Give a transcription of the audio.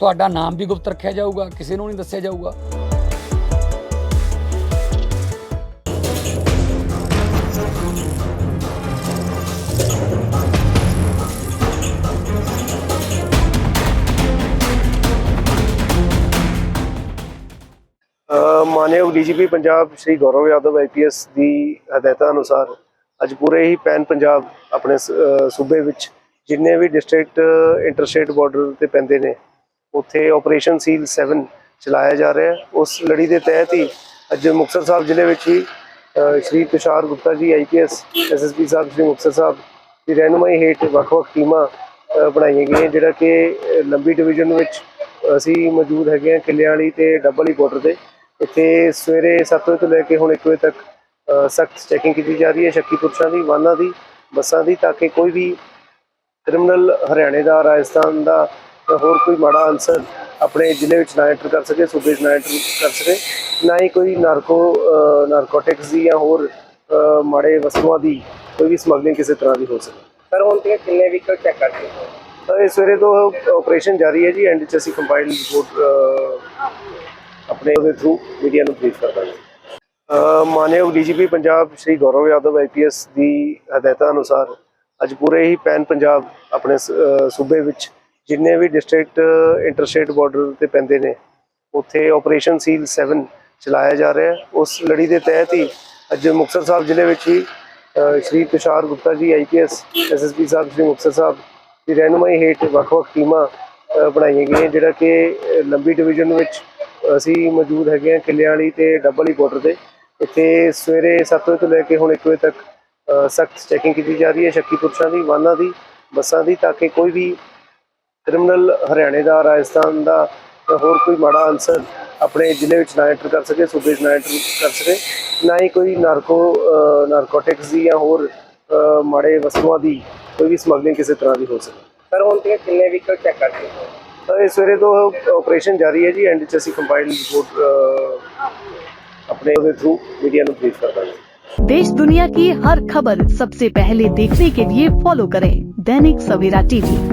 ਤੁਹਾਡਾ ਨਾਮ ਵੀ ਗੁਪਤ ਰੱਖਿਆ ਜਾਊਗਾ ਕਿਸੇ ਨੂੰ ਨਹੀਂ ਦੱਸਿਆ ਜਾਊਗਾ। ਅ, ਮਾਨਯੋਗ ਡੀਜੀਪੀ ਪੰਜਾਬ ਸ਼੍ਰੀ ਗੌਰਵ ਯਾਦਵ ਆਈਪੀਐਸ ਦੀ ਹਦਾਇਤਾਂ ਅਨੁਸਾਰ ਅੱਜ ਪੂਰੇ ਹੀ ਪੈਨ ਪੰਜਾਬ ਆਪਣੇ ਸੂਬੇ ਵਿੱਚ ਜਿੰਨੇ ਵੀ ਡਿਸਟ੍ਰਿਕਟ ਇੰਟਰਸਟੇਟ ਬਾਰਡਰ ਤੇ ਪੈਂਦੇ ਨੇ ਉੱਥੇ ਆਪਰੇਸ਼ਨ ਸੀਲ 7 ਚਲਾਇਆ ਜਾ ਰਿਹਾ ਹੈ। ਉਸ ਲੜੀ ਦੇ ਤਹਿਤ ਹੀ ਅੱਜ ਮੁਕਤਸਰ ਸਾਹਿਬ ਜ਼ਿਲ੍ਹੇ ਵਿੱਚ ਹੀ ਸ਼੍ਰੀ ਤੁਸ਼ਾਰ ਗੁਪਤਾ ਜੀ ਆਈਪੀਐਸ ਐਸਐਸਪੀ ਸਾਹਿਬ, ਸ਼੍ਰੀ ਮੁਕਤਸਰ ਸਾਹਿਬ ਦੀ ਰਹਿਨੁਮਾਈ ਹੇਠ ਵੱਖ-ਵੱਖ ਟੀਮਾਂ ਬਣਾਈਆਂ ਗਈਆਂ, ਜਿਹੜਾ ਕਿ ਲੰਬੀ ਡਿਵੀਜ਼ਨ ਵਿੱਚ ਅਸੀਂ ਮੌਜੂਦ ਹੈਗੇ ਹਾਂ ਕਿੱਲਿਆਂ ਵਾਲੀ ਤੇ ਡੱਬਲੀ ਬਾਰਡਰ ਤੇ। ਇੱਥੇ ਸਵੇਰੇ 7 ਵਜੇ ਤੋਂ ਲੈ ਕੇ ਹੁਣ 1 ਵਜੇ ਤੱਕ ਸਖਤ ਚੈਕਿੰਗ ਕੀਤੀ ਜਾ ਰਹੀ ਹੈ ਸ਼ੱਕੀ ਪੁਰਸ਼ਾਂ ਦੀ, ਵਾਹਨਾਂ ਦੀ, ਬੱਸਾਂ ਦੀ, ਤਾਂ ਕਿ ਕੋਈ ਵੀ ਕ੍ਰਿਮੀਨਲ ਹਰਿਆਣੇ ਦਾ, ਰਾਜਸਥਾਨ ਦਾ ਜਾਂ ਹੋਰ ਕੋਈ ਮਾੜਾ ਅਨਸਰ ਆਪਣੇ ਜ਼ਿਲ੍ਹੇ ਵਿੱਚ ਨਾ ਐਂਟਰ ਕਰ ਸਕੇ ਸੂਬੇ ਨਾ ਐਂਟਰ ਕਰ ਸਕੇ ਨਾ ਹੀ ਕੋਈ ਨਾਰਕੋ ਨਾਰਕੋਟਿਕਸ ਦੀ ਜਾਂ ਹੋਰ ਮਾੜੇ ਵਸਤੂਆਂ ਦੀ ਕੋਈ ਵੀ ਸਮਗਲਿੰਗ ਕਿਸੇ ਤਰ੍ਹਾਂ ਦੀ ਹੋ ਸਕੇ। ਸਰ ਹੁਣ ਤੇ ਕਿੰਨੇ ਵਹੀਕਲ ਚੈੱਕ ਕਰਦੇ ਹੋ? ਤਾਂ ਇਹ ਸਵੇਰੇ ਤੋਂ ਆਪਰੇਸ਼ਨ ਜਾਰੀ ਹੈ ਜੀ ਐਂਡ ਚ ਅਸੀਂ ਕੰਪਾਈਲਡ ਰਿਪੋਰਟ ਆਪਣੇ ਉਹਦੇ ਥਰੂ ਮੀਡੀਆ ਨੂੰ ਬਰੀਫ ਕਰ ਦਾਂਗੇ। ਮਾਨਯੋਗ ਡੀਜੀਪੀ ਪੰਜਾਬ ਸ਼੍ਰੀ ਗੌਰਵ ਯਾਦਵ ਆਈਪੀਐਸ ਦੀ ਹਦਾਇਤਾਂ ਅਨੁਸਾਰ ਅੱਜ ਪੂਰੇ ਹੀ ਪੈਨ ਪੰਜਾਬ ਆਪਣੇ ਸੂਬੇ ਵਿੱਚ ਜਿੰਨੇ ਵੀ ਡਿਸਟ੍ਰਿਕਟ ਇੰਟਰਸਟੇਟ ਬਾਰਡਰ ਤੇ ਪੈਂਦੇ ਨੇ, ਉੱਥੇ ਆਪਰੇਸ਼ਨ ਸੀਲ 7 ਚਲਾਇਆ ਜਾ ਰਿਹਾ ਹੈ। ਉਸ ਲੜੀ ਦੇ ਤਹਿਤ ਹੀ ਅੱਜ ਮੁਕਤਸਰ ਸਾਹਿਬ ਜ਼ਿਲ੍ਹੇ ਵਿੱਚ ਹੀ ਸ਼੍ਰੀ ਤੁਸ਼ਾਰ ਗੁਪਤਾ ਜੀ ਆਈਪੀਐਸ ਐਸਐਸਪੀ ਸਾਹਿਬ, ਸ਼੍ਰੀ ਮੁਕਤਸਰ ਸਾਹਿਬ ਦੀ ਰਹਿਨੁਮਾਈ ਹੇਠ ਵੱਖ-ਵੱਖ ਟੀਮਾਂ ਬਣਾਈਆਂ ਗਈਆਂ, ਜਿਹੜਾ ਕਿ ਲੰਬੀ ਡਿਵੀਜ਼ਨ ਵਿੱਚ ਅਸੀਂ ਮੌਜੂਦ ਹੈਗੇ ਹਾਂ ਕਿੱਲਿਆਂ ਵਾਲੀ ਤੇ ਡੱਬਲੀ ਬਾਰਡਰ ਤੇ। ਇੱਥੇ ਸਵੇਰੇ 7 ਵਜੇ ਤੋਂ ਲੈ ਕੇ ਹੁਣ 1 ਵਜੇ ਤੱਕ ਸਖਤ ਚੈਕਿੰਗ ਕੀਤੀ ਜਾ ਰਹੀ ਹੈ, ਸ਼ੱਕੀ ਪੁਰਸ਼ਾਂ ਦੀ, ਵਾਹਨਾਂ ਦੀ, ਬੱਸਾਂ ਦੀ, ਤਾਂ ਕਿ ਕੋਈ ਵੀ ਕ੍ਰਿਮੀਨਲ ਹਰਿਆਣੇ ਦਾ ਰਾਜਸਥਾਨ ਦਾ ਜਾਂ ਹੋਰ ਕੋਈ ਮਾੜਾ ਅਨਸਰ ਆਪਣੇ ਜ਼ਿਲ੍ਹੇ ਵਿੱਚ ਨਾ ਐਂਟਰ ਕਰ ਸਕੇ ਸੂਬੇ 'ਚ ਨਾ ਐਂਟਰ ਕਰ ਸਕੇ ਨਾ ਹੀ ਕੋਈ ਨਾਰਕੋ ਨਾਰਕੋਟਿਕਸ ਦੀ ਜਾਂ ਹੋਰ ਅ, ਮਾੜੇ ਵਸਤੂਆਂ ਦੀ ਕੋਈ ਵੀ ਸਮਗਲਿੰਗ ਕਿਸੇ ਤਰ੍ਹਾਂ ਦੀ ਹੋ ਸਕੇ ਸਰ ਹੁਣ ਤੇ ਕਿੰਨੇ ਵਹੀਕਲ ਚੈੱਕ ਕਰਦੇ ਹੋ ਤਾਂ ਇਹ ਸਵੇਰੇ ਤੋਂ ਆਪਰੇਸ਼ਨ ਜਾਰੀ ਹੈ ਜੀ ਐਂਡ ਚ ਅਸੀਂ ਕੰਪਾਈਲਡ ਰਿਪੋਰਟ ਆਪਣੇ ਉਹਦੇ ਥਰੂ ਮੀਡੀਆ ਨੂੰ ਬਰੀਫ ਕਰ ਦਾਂਗੇ देश दुनिया की हर खबर सबसे पहले देखने के लिए फॉलो करें दैनिक सवेरा टीवी